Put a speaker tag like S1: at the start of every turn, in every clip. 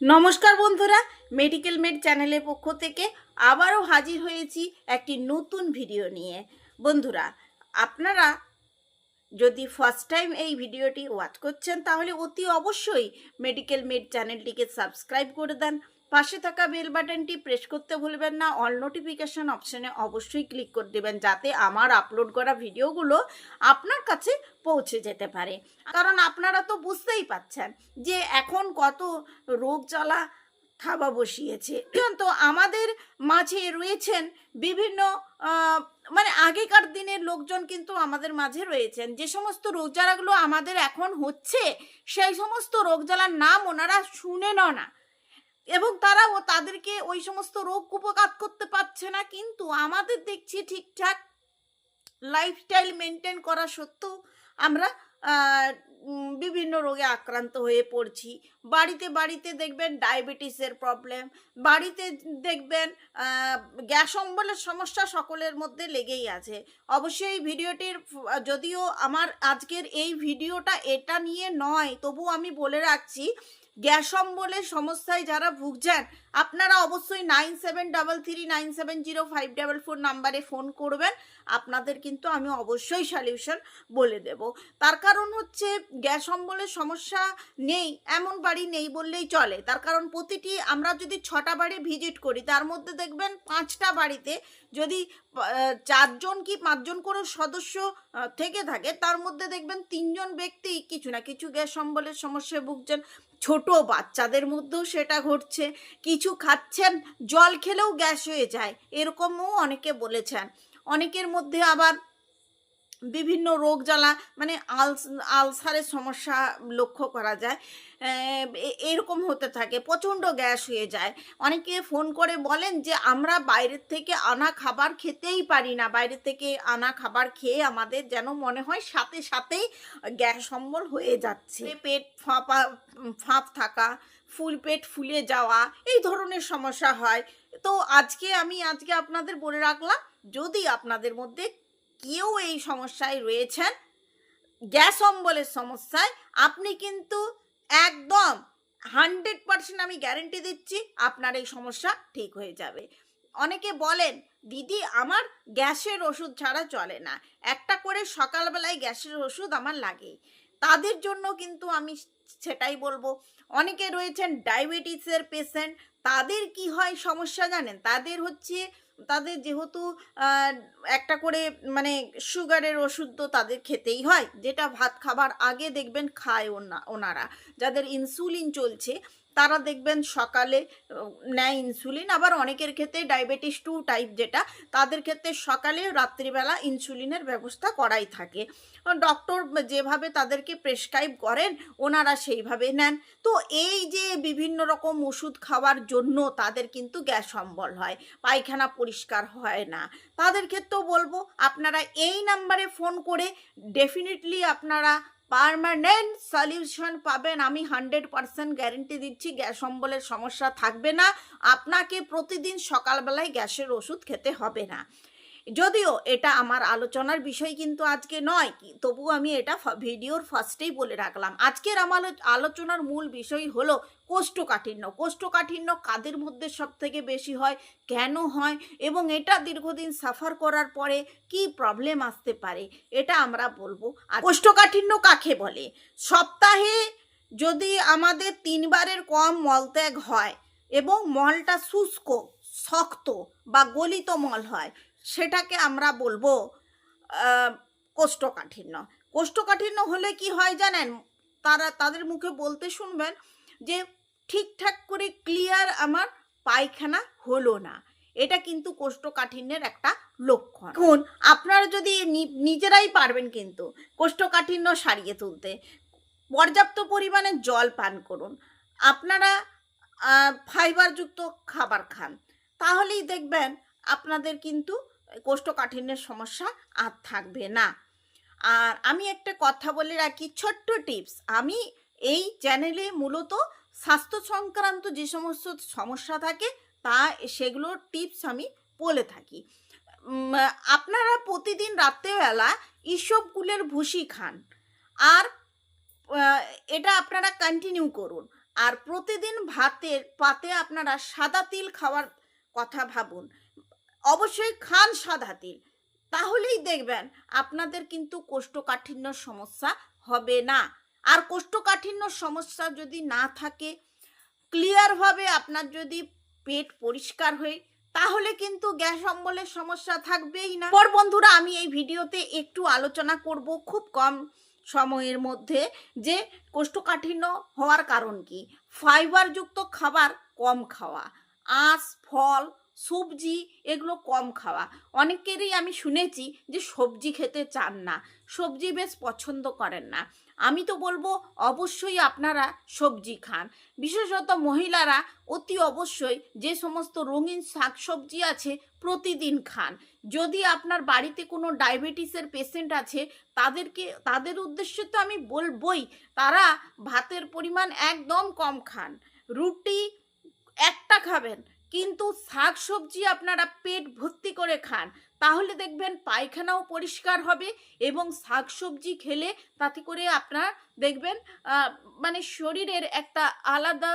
S1: নমস্কার বন্ধুরা medical made চ্যানেলের পক্ষ থেকে আবারও হাজির হয়েছি একটি নতুন ভিডিও নিয়ে। বন্ধুরা, আপনারা যদি ফার্স্ট টাইম এই ভিডিওটি ওয়াচ করছেন, তাহলে অতি অবশ্যই মেডিকেল মেড চ্যানেলটিকে সাবস্ক্রাইব করে দেন। পাশে থাকা বেল বাটনটি প্রেস করতে ভুলবেন না। অল নোটিফিকেশন অপশনে অবশ্যই ক্লিক করে দেবেন যাতে আমার আপলোড করা ভিডিওগুলো আপনার কাছে পৌঁছে যেতে পারে। কারণ আপনারা তো বুঝতেই পাচ্ছেন যে এখন কত রোগ জ্বালা থাবা বসিয়েছে। তো আমাদের মাঝে রয়েছেন বিভিন্ন মানে আগেকার দিনের লোকজন কিন্তু আমাদের মাঝে রয়েছেন। যে সমস্ত রোগ জ্বালাগুলো আমাদের এখন হচ্ছে, সেই সমস্ত রোগ জ্বালার নাম ওনারা শুনেন না এবং তারাও তাদেরকে ওই সমস্ত রোগ উপকার করতে পারছে না। কিন্তু আমাদের দেখছি ঠিকঠাক লাইফস্টাইল মেনটেন করা সত্ত্বেও আমরা বিভিন্ন রোগে আক্রান্ত হয়ে পড়ছি। বাড়িতে বাড়িতে দেখবেন ডায়াবেটিসের প্রবলেম বাড়িতে দেখবেন গ্যাস অম্বলের সমস্যা সকলের মধ্যে লেগেই আছে। অবশ্যই এই ভিডিওটির যদিও আমার আজকের এই ভিডিওটা এটা নিয়ে নয় তবু আমি বলে রাখছি গ্যাস অম্বলের সমস্যায় যারা ভুগছেন, আপনারা অবশ্যই nine seven double three, nine seven zero five double four নাম্বারে ফোন করবেন। আপনাদের কিন্তু আমি অবশ্যই সলিউশন বলে দেব। তার কারণ হচ্ছে গ্যাস অম্বলের সমস্যা নেই, এমন বাড়ি নেই বললেই চলে। তার কারণ প্রতিটি আমরা যদি ছটা বাড়ি ভিজিট করি, তার মধ্যে দেখবেন পাঁচটা বাড়িতে যদি চারজন কি পাঁচজন করে সদস্য থেকে থাকে, তার মধ্যে দেখবেন তিনজন ব্যক্তি কিছু না কিছু গ্যাস অম্বলের সমস্যায় ভুগছেন। ছোট বাচ্চাদের মধ্যেও সেটা ঘটছে। কিছু খাচ্ছেন, জল খেলেও গ্যাস হয়ে যায়, এরকমও অনেকে বলেছেন। অনেকের মধ্যে আবার বিভিন্ন রোগ জ্বালা মানে আলস আলসারের সমস্যা লক্ষ্য করা যায়। এরকম হতে থাকে প্রচণ্ড গ্যাস হয়ে যায়। অনেকে ফোন করে বলেন যে আমরা বাইরের থেকে আনা খাবার খেতেই পারি না। বাইরে থেকে আনা খাবার খেয়ে আমাদের যেন মনে হয় সাথে সাথেই গ্যাস অম্বল হয়ে যাচ্ছে। পেট ফাঁপা ফাঁপ থাকা ফুল পেট ফুলে যাওয়া এই ধরনের সমস্যা হয়। তো আজকে আমি আজকে আপনাদের বলে রাখলাম যদি আপনাদের মধ্যে কেউ এই সমস্যায় রয়েছেন, গ্যাস অম্বলের সমস্যায়, আপনি কিন্তু একদম হান্ড্রেড পার্সেন্ট আমি গ্যারেন্টি দিচ্ছি আপনার এই সমস্যা ঠিক হয়ে যাবে। অনেকে বলেন, দিদি, আমার গ্যাসের ওষুধ ছাড়া চলে না। একটা করে সকালবেলায় গ্যাসের ওষুধ আমার লাগে তাদের জন্য কিন্তু আমি সেটাই বলব। অনেকে রয়েছেন ডায়াবেটিসের পেশেন্ট, তাদের কি হয় সমস্যা জানেন? তাদের হচ্ছে তাদের যেহেতু একটা করে মানে সুগারের ওষুধ তো তাদের খেতেই হয়। যেটা ভাত খাবার আগে দেখবেন খায় ওনা, ওনারা। যাদের ইনসুলিন চলছে তারা দেখবেন সকালে নেয় ইনসুলিন আবার অনেকের ক্ষেত্রে ডায়াবেটিস টু টাইপ যেটা, তাদের ক্ষেত্রে সকালে রাত্রিবেলা ইনসুলিনের ব্যবস্থা করাই থাকে। ডক্টর যেভাবে তাদেরকে প্রেসক্রাইব করেন, ওনারা সেইভাবে নেন। তো এই যে বিভিন্ন রকম ওষুধ খাওয়ার জন্য তাদের কিন্তু গ্যাস অম্বল হয়, পায়খানা পরিষ্কার হয় না। তাদের ক্ষেত্রেও বলব, আপনারা এই নাম্বারে ফোন করে ডেফিনেটলি আপনারা পার্মানেন্ট সলিউশন পাবেন। আমি হান্ড্রেড পারসেন্ট গ্যারেন্টি দিচ্ছি, গ্যাস অম্বলের সমস্যা থাকবে না। আপনাকে প্রতিদিন সকালবেলায় গ্যাসের ওষুধ খেতে হবে না। যদিও এটা আমার আলোচনার বিষয় কিন্তু আজকে নয় তবু আমি এটা ভিডিওর ফার্স্টেই বলে রাখলাম। আজকের আমার আলোচনার মূল বিষয় হলো কোষ্ঠকাঠিন্য। কোষ্ঠকাঠিন্য কাদের মধ্যে সব থেকে বেশি হয়, কেন হয়, এবং এটা দীর্ঘদিন সাফার করার পরে কি প্রবলেম আসতে পারে, এটা আমরা বলব। আর কোষ্ঠকাঠিন্য কাকে বলে? সপ্তাহে যদি আমাদের তিনবারের কম মলত্যাগ হয় এবং মলটা শুষ্ক, শক্ত বা গলিত মল হয় সেটাকে আমরা বলব কোষ্ঠকাঠিন্য। কোষ্ঠকাঠিন্য হলে কি হয় জানেন? তারা তাদের মুখে বলতে শুনবেন যে ঠিকঠাক করে ক্লিয়ার আমার পায়খানা হলো না। এটা কিন্তু কোষ্ঠকাঠিন্যের একটা লক্ষণ। এখন আপনারা যদি নিজেরাই পারবেন কিন্তু কোষ্ঠকাঠিন্য সারিয়ে তুলতে। পর্যাপ্ত পরিমাণে জল পান করুন। আপনারা ফাইবারযুক্ত খাবার খান। তাহলেই দেখবেন আপনাদের কিন্তু কোষ্ঠকাঠিন্যের সমস্যা আর থাকবে না। আর আমি একটা কথা বলে রাখি, ছোট্ট টিপস। আমি এই চ্যানেলে মূলত স্বাস্থ্য সংক্রান্ত যে সমস্ত সমস্যা থাকে, তা সেগুলোর টিপস আমি বলে থাকি। আপনারা প্রতিদিন রাত্রেবেলা ইসবগুলের ভুসি খান। আর এটা আপনারা কন্টিনিউ করুন। আর প্রতিদিন ভাতের পাতে আপনারা সাদা তিল খাওয়ার কথা ভাবুন। অবশ্যই খান সাদা তিল। তাহলেই দেখবেন আপনাদের কিন্তু কোষ্ঠকাঠিন্য সমস্যা হবে না। আর কোষ্ঠকাঠিন্য সমস্যা যদি না থাকে ক্লিয়ারভাবে আপনার যদি পেট পরিষ্কার হয়ে, তাহলে কিন্তু গ্যাস অম্বলের সমস্যা থাকবেই না। পর বন্ধুরা, আমি এই ভিডিওতে একটু আলোচনা করব খুব কম সময়ের মধ্যে যে কোষ্ঠকাঠিন্য হওয়ার কারণ কি। ফাইবারযুক্ত খাবার কম খাওয়া। আঁশ, ফল সবজি এগুলো কম খাওয়া। অনেকেরই আমি শুনেছি যে সবজি খেতে চান না, সবজি বেশ পছন্দ করেন না। আমি তো বলব অবশ্যই আপনারা সবজি খান। বিশেষত মহিলারা অতি অবশ্যই যে সমস্ত রঙিন শাকসবজি আছে প্রতিদিন খান। যদি আপনার বাড়িতে কোনো ডায়াবেটিসের পেশেন্ট আছে, তাদেরকে, তাদের উদ্দেশ্যে তো আমি বলবই, তারা ভাতের পরিমাণ একদম কম খান। রুটি একটা খাবেন কিন্তু শাক সবজি আপনারা পেট ভর্তি করে খান, তাহলে দেখবেন পায়খানাও পরিষ্কার হবে এবং শাক সবজি খেলে তাতে করে আপনার দেখবেন মানে শরীরের একটা আলাদা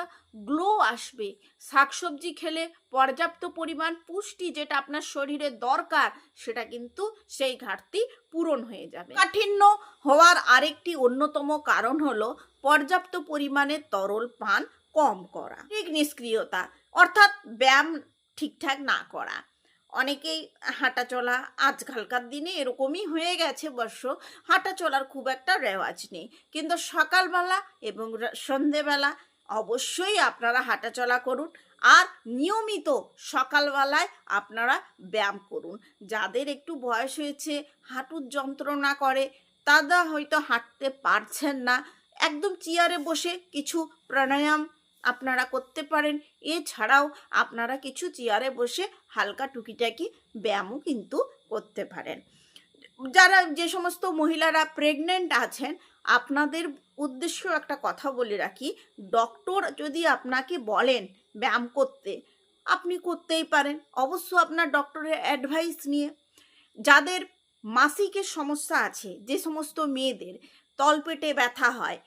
S1: গ্লো আসবে। শাকসবজি খেলে পর্যাপ্ত পরিমাণ পুষ্টি যেটা আপনার শরীরে দরকার, সেটা কিন্তু সেই ঘাটতি পূরণ হয়ে যাবে। কাঠিন্য হওয়ার আরেকটি অন্যতম কারণ হলো পর্যাপ্ত পরিমাণে তরল পান কম করা। ঠিক নিষ্ক্রিয়তা অর্থাৎ ব্যায়াম ঠিকঠাক না করা। অনেকেই হাঁটা চলা আজকালকার দিনে এরকমই হয়ে গেছে অবশ্য, হাঁটা চলার খুব একটা রেওয়াজ নেই। কিন্তু সকালবেলা এবং সন্ধেবেলা অবশ্যই আপনারা হাঁটা চলা করুন আর নিয়মিত সকালবেলায় আপনারা ব্যায়াম করুন। যাদের একটু বয়স হয়েছে, হাঁটুর যন্ত্রণা করে, তারা হয়তো হাঁটতে পারছেন না। একদম চেয়ারে বসে কিছু প্রাণায়াম আপনারা করতে পারেন। এছাড়াও আপনারা কিছু চেয়ারে বসে হালকা টুকিটাকি ব্যায়ামও কিন্তু করতে পারেন। যারা যে সমস্ত মহিলারা প্রেগনেন্ট আছেন, আপনাদের উদ্দেশ্য একটা কথা বলে রাখি। ডক্টর যদি আপনাকে বলেন ব্যায়াম করতে, আপনি করতেই পারেন। অবশ্য আপনার ডক্টরের অ্যাডভাইস নিয়ে। যাদের মাসিকের সমস্যা আছে, যে সমস্ত মেয়েদের, তলপেটে ব্যথা হয়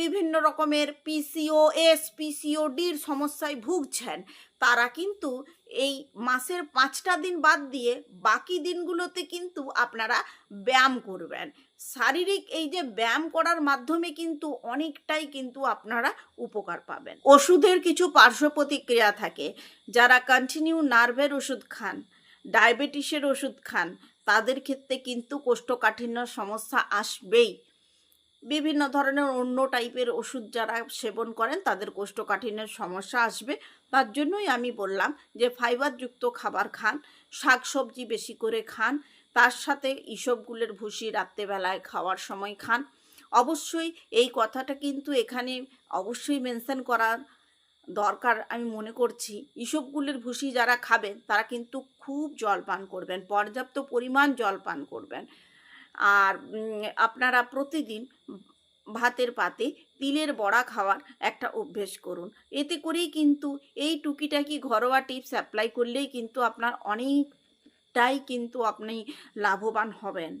S1: বিভিন্ন রকমের পিসিও এস পিসিও ডির সমস্যায় ভুগছেন। তারা কিন্তু এই মাসের পাঁচটা দিন বাদ দিয়ে বাকি দিনগুলোতে কিন্তু আপনারা ব্যায়াম করবেন। শারীরিক এই যে ব্যায়াম করার মাধ্যমে কিন্তু অনেকটাই কিন্তু আপনারা উপকার পাবেন। ওষুধের কিছু পার্শ্ব প্রতিক্রিয়া থাকে। যারা কন্টিনিউ নার্ভের ওষুধ খান, ডায়াবেটিসের ওষুধ খান, তাদের ক্ষেত্রে কিন্তু কোষ্ঠকাঠিন্য সমস্যা আসবেই। বিভিন্ন ধরনের অন্য টাইপের ওষুধ যারা সেবন করেন, তাদের কোষ্ঠকাঠিন্যের সমস্যা আসবে। তার জন্যই আমি বললাম যে, ফাইবারযুক্ত খাবার খান, শাকসবজি বেশি করে খান, তার সাথে ইসবগুলের ভুসি রাত্রেবেলায় খাওয়ার সময় খান। অবশ্যই এই কথাটা কিন্তু এখানে অবশ্যই মেনশন করার দরকার আমি মনে করছি। ইসবগুলের ভুসি যারা খাবেন, তারা কিন্তু খুব জল পান করবেন, পর্যাপ্ত পরিমাণ জল পান করবেন। আর আপনারা প্রতিদিন ভাতের পাতে তিলের বড়া খাওয়ার একটা অভ্যেস করুন। এতে করেই কিন্তু এই টুকিটাকি ঘরোয়া টিপস অ্যাপ্লাই করলেই কিন্তু আপনার অনেকটাই কিন্তু আপনি লাভবান হবেন।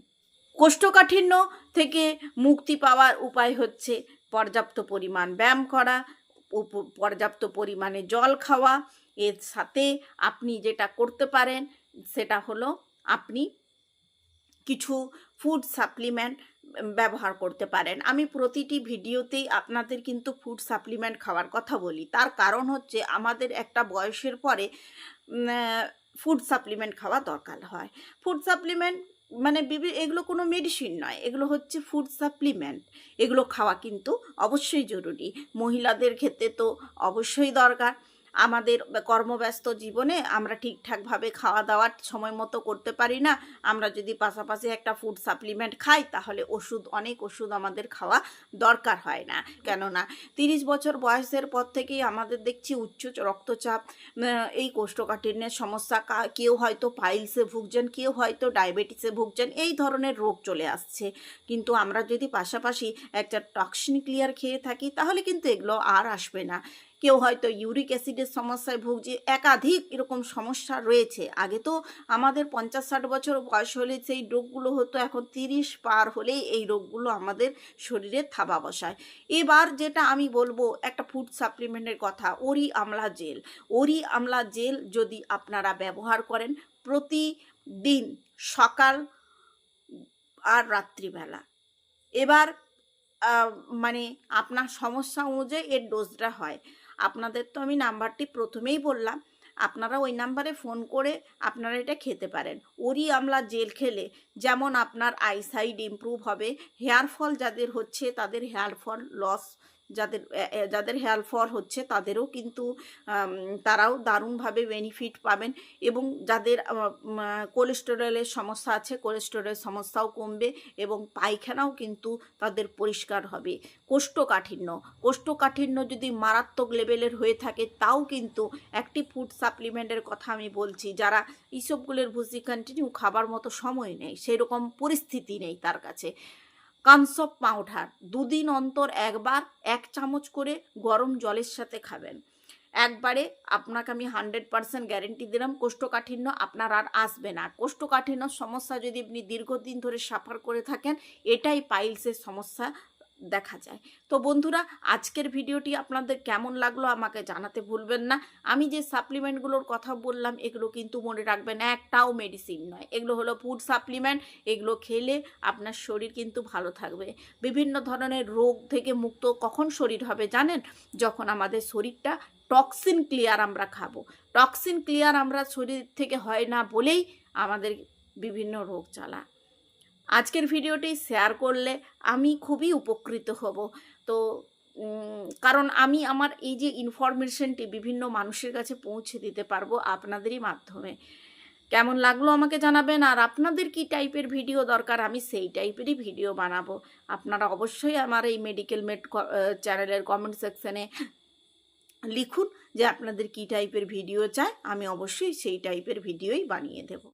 S1: কোষ্ঠকাঠিন্য থেকে মুক্তি পাওয়ার উপায় হচ্ছে পর্যাপ্ত পরিমাণ ব্যায়াম করা পর্যাপ্ত পরিমাণে জল খাওয়া। এর সাথে আপনি যেটা করতে পারেন সেটা হলো আপনি কিছু ফুড সাপ্লিমেন্ট ব্যবহার করতে পারেন। আমি প্রতিটি ভিডিওতেই আপনাদের কিন্তু ফুড সাপ্লিমেন্ট খাওয়ার কথা বলি। তার কারণ হচ্ছে আমাদের একটা বয়সের পরে ফুড সাপ্লিমেন্ট খাওয়া দরকার হয়। ফুড সাপ্লিমেন্ট মানে এগুলো কোনো মেডিসিন নয়। এগুলো হচ্ছে ফুড সাপ্লিমেন্ট এগুলো খাওয়া কিন্তু অবশ্যই জরুরি। মহিলাদের ক্ষেত্রে তো অবশ্যই দরকার। আমাদের কর্মব্যস্ত জীবনে আমরা ঠিকঠাকভাবে খাওয়া দাওয়ার সময় মতো করতে পারি না। আমরা যদি পাশাপাশি একটা ফুড সাপ্লিমেন্ট খাই, তাহলে ওষুধ, অনেক ওষুধ আমাদের খাওয়া দরকার হয় না। কেননা তিরিশ বছর বয়সের পর থেকেই আমাদের দেখছি উচ্চ রক্তচাপ এই কোষ্ঠকাঠিন্যের সমস্যা কেউ হয়তো পাইলসে ভুগছেন, কেউ হয়তো ডায়াবেটিসে ভুগছেন, এই ধরনের রোগ চলে আসছে। কিন্তু আমরা যদি পাশাপাশি একটা টক্সিন ক্লিয়ার খেয়ে থাকি, তাহলে কিন্তু এগুলো আর আসবে না। কেউ হয়তো ইউরিক অ্যাসিডের সমস্যায় ভুগছে, একাধিক এরকম সমস্যা রয়েছে। আগে তো আমাদের পঞ্চাশ ষাট বছর বয়স হলে সেই রোগগুলো হতো, এখন তিরিশ পার হলেই এই রোগগুলো আমাদের শরীরে থাবা বসায়। এবার যেটা আমি বলব, একটা ফুড সাপ্লিমেন্টের কথা ওরি আমলা জেল। ওরি আমলা জেল যদি আপনারা ব্যবহার করেন, প্রতিদিন সকাল আর রাত্রিবেলা। এবার মানে আপনার সমস্যা অনুযায়ী এর ডোজটা হয়। আপনাদের তো আমি নাম্বারটি প্রথমেই বললাম। আপনারা ওই নাম্বারে ফোন করে আপনারা এটা খেতে পারেন। ওরি আমলা জেল খেলে। যেমন আপনার আইসাইড ইম্প্রুভ হবে, হেয়ার ফল যাদের হচ্ছে তাদের হেয়ার ফল লস যাদের যাদের হেয়ার ফল হচ্ছে তাদেরও কিন্তু তারাও দারুণভাবে বেনিফিট পাবেন এবং যাদের কোলেস্টেরলের সমস্যা আছে কোলেস্টেরলের সমস্যাও কমবে এবং পায়খানাও কিন্তু তাদের পরিষ্কার হবে। কোষ্ঠকাঠিন্য কোষ্ঠকাঠিন্য যদি মারাত্মক লেভেলের হয়ে থাকে তাও কিন্তু একটি ফুড সাপ্লিমেন্টের কথা আমি বলছি। যারা এইসবগুলোর ভুসি কন্টিনিউ খাবার মতো সময় নেই সেরকম পরিস্থিতি নেই তার কাছে। কানসপ পাউডার দুদিন অন্তর একবার এক চামচ করে গরম জলের সাথে খাবেন। একবারে আপনাকে আমি হান্ড্রেড পার্সেন্ট গ্যারেন্টি দিলাম, কোষ্ঠকাঠিন্য আপনার আর আসবে না। কোষ্ঠকাঠিন্য সমস্যা যদি আপনি দীর্ঘদিন ধরে সাফার করে থাকেন, এটাই পাইলসের সমস্যা। দেখা যায়। তো বন্ধুরা, আজকের ভিডিওটি আপনাদের কেমন লাগল আমাকে জানাতে ভুলবেন না। আমি যে সাপ্লিমেন্টগুলোর কথা বললাম, এগুলো কিন্তু মনে রাখবেন একটাও মেডিসিন নয়। এগুলো হলো ফুড সাপ্লিমেন্ট এগুলো খেলে আপনার শরীর কিন্তু ভালো থাকবে। বিভিন্ন ধরনের রোগ থেকে মুক্ত কখন শরীর হবে জানেন? যখন আমাদের শরীরটা টক্সিন ক্লিয়ার আমরা খাব। টক্সিন ক্লিয়ার আমরা শরীর থেকে হয় না বলেই আমাদের বিভিন্ন রোগ চালা আজকের ভিডিওটি শেয়ার করলে আমি খুবই উপকৃত হব। তো কারণ আমি আমার এই যে ইনফরমেশনটি বিভিন্ন মানুষের কাছে পৌঁছে দিতে পারব আপনাদেরই মাধ্যমে। কেমন লাগল আমাকে জানাবেন? আর আপনাদের কি টাইপের ভিডিও দরকার? আমি সেই টাইপেরই ভিডিও বানাবো। আপনারা অবশ্যই আমার এই মেডিকেল মেড চ্যানেলের কমেন্ট সেকশানে লিখুন যে আপনাদের কি টাইপের ভিডিও চাই। আমি অবশ্যই সেই টাইপের ভিডিওই বানিয়ে দেবো।